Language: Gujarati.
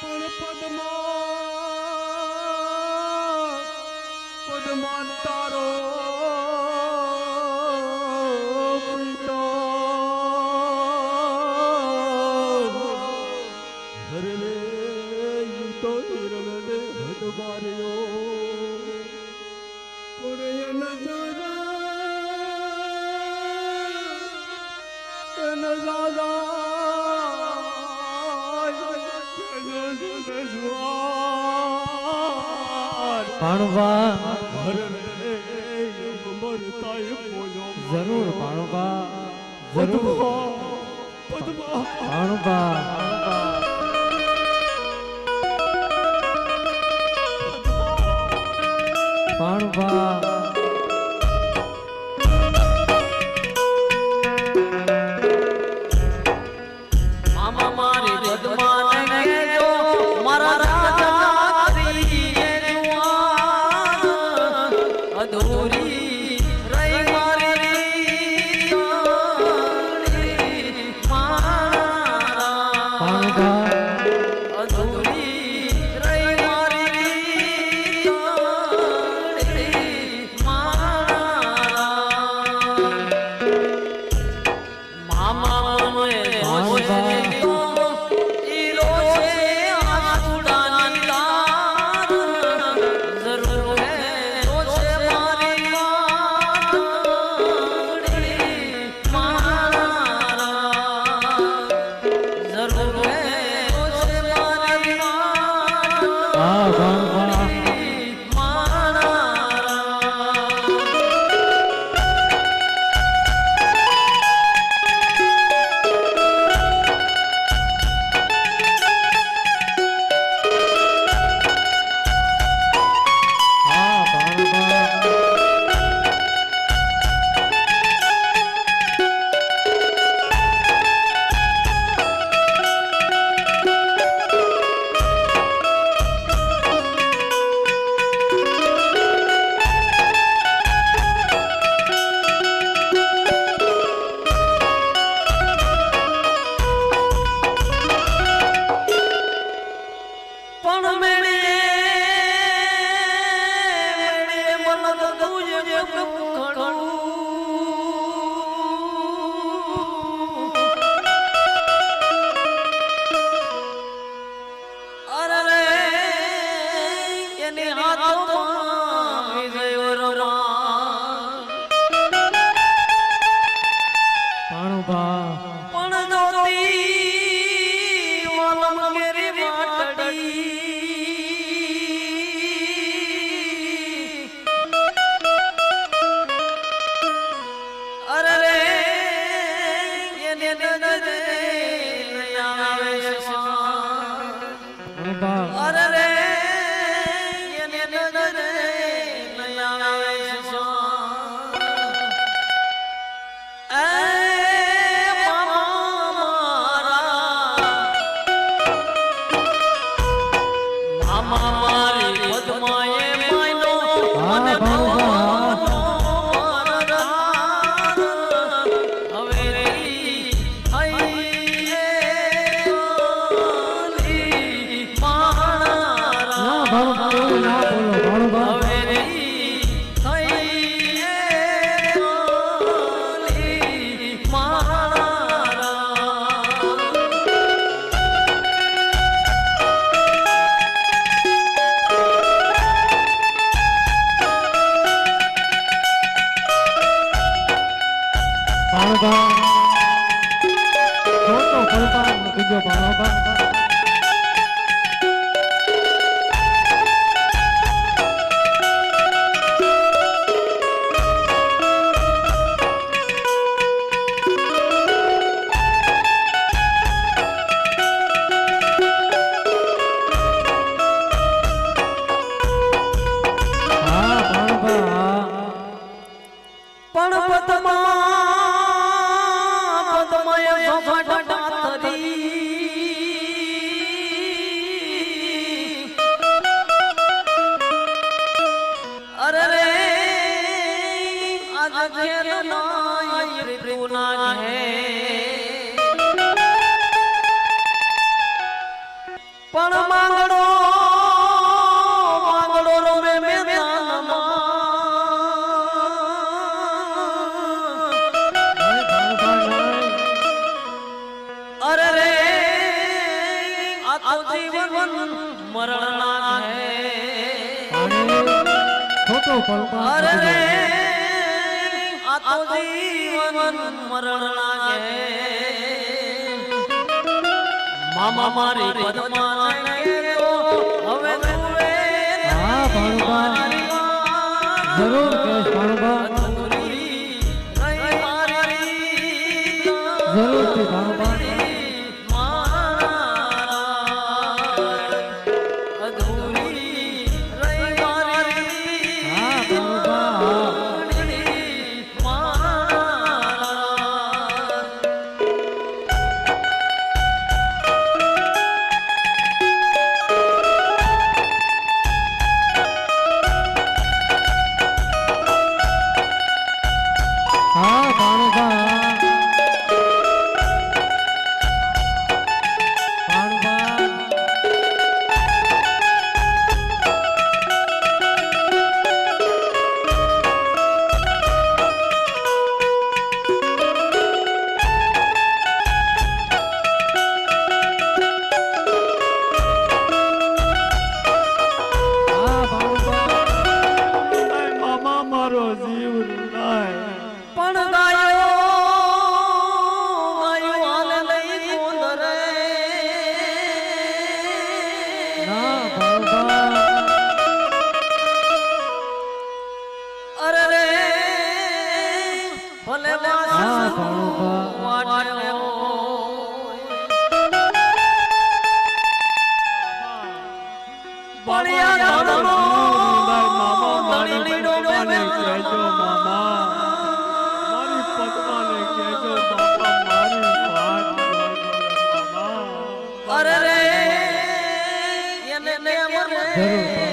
પણ પદમો પદમો તારો પાણવા જરૂર પાણવા જરૂર. પાણવા. પાણવા. તેની હાથમાં વિજય રમાણ પાણુભા પણ નોતી ઓલમ કેરી માટડી અરે રે એને નજરે આવે છે અરે Joko. તું ના ઘે પણ માંગડો માંગડો રમે મેદાનમાં. અરે રે આ તો જીવન મરણ ના અરે રે આ તો જીવન મરણના છે મામા મારી પદ્મા હવે તુએ હા ભાણુભા જરૂર કહેશ ભાણુભા મારી પગમાં કહેજો બાપા ને જરૂર,